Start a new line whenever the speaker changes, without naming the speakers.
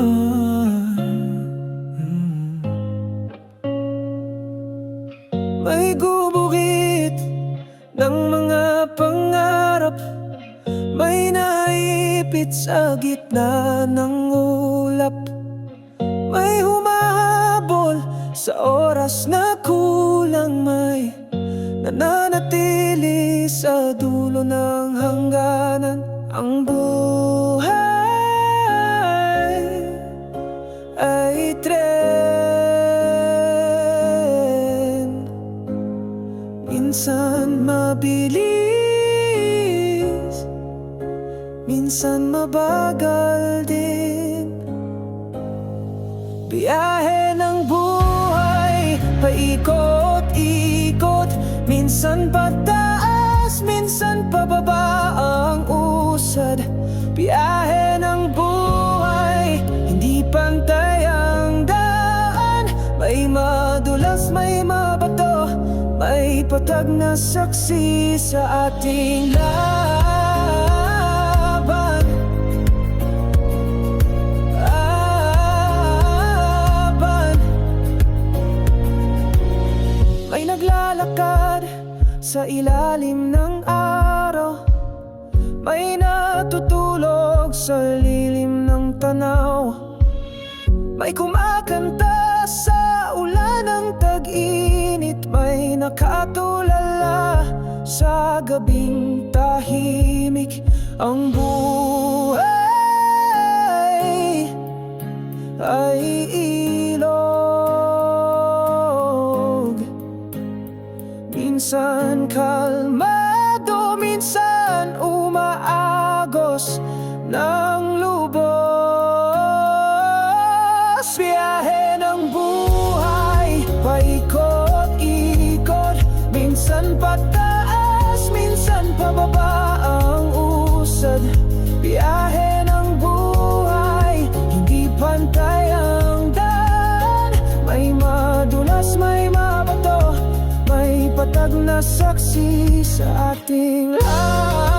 mm. May gubugit ng mga May naipit sa gitna ng May humahabol sa oras na kulang May nananatili sa dulo ng hangganan. Ang buhay Minsan mabilis. Minsan mabagal din. Biyahe ng buhay Paikot-ikot Minsan pataas Minsan pababa ang usad. Biyahe ng buhay Hindi pantay ang daan. May madulas, may mabato May patag na saksi sa ating laban. Laban. May naglalakad sa ilalim ng araw. May natutulog sa lilim ng tanaw. May kumakanta sa ulan ng tag-init May nakatulala sa gabing tahimik Ang buhay ay ilog. Minsan kalmado, usad Biyahe buhay, hindi pantay ang daan. Madulas, may mabato may patag na saksi sa ating lahat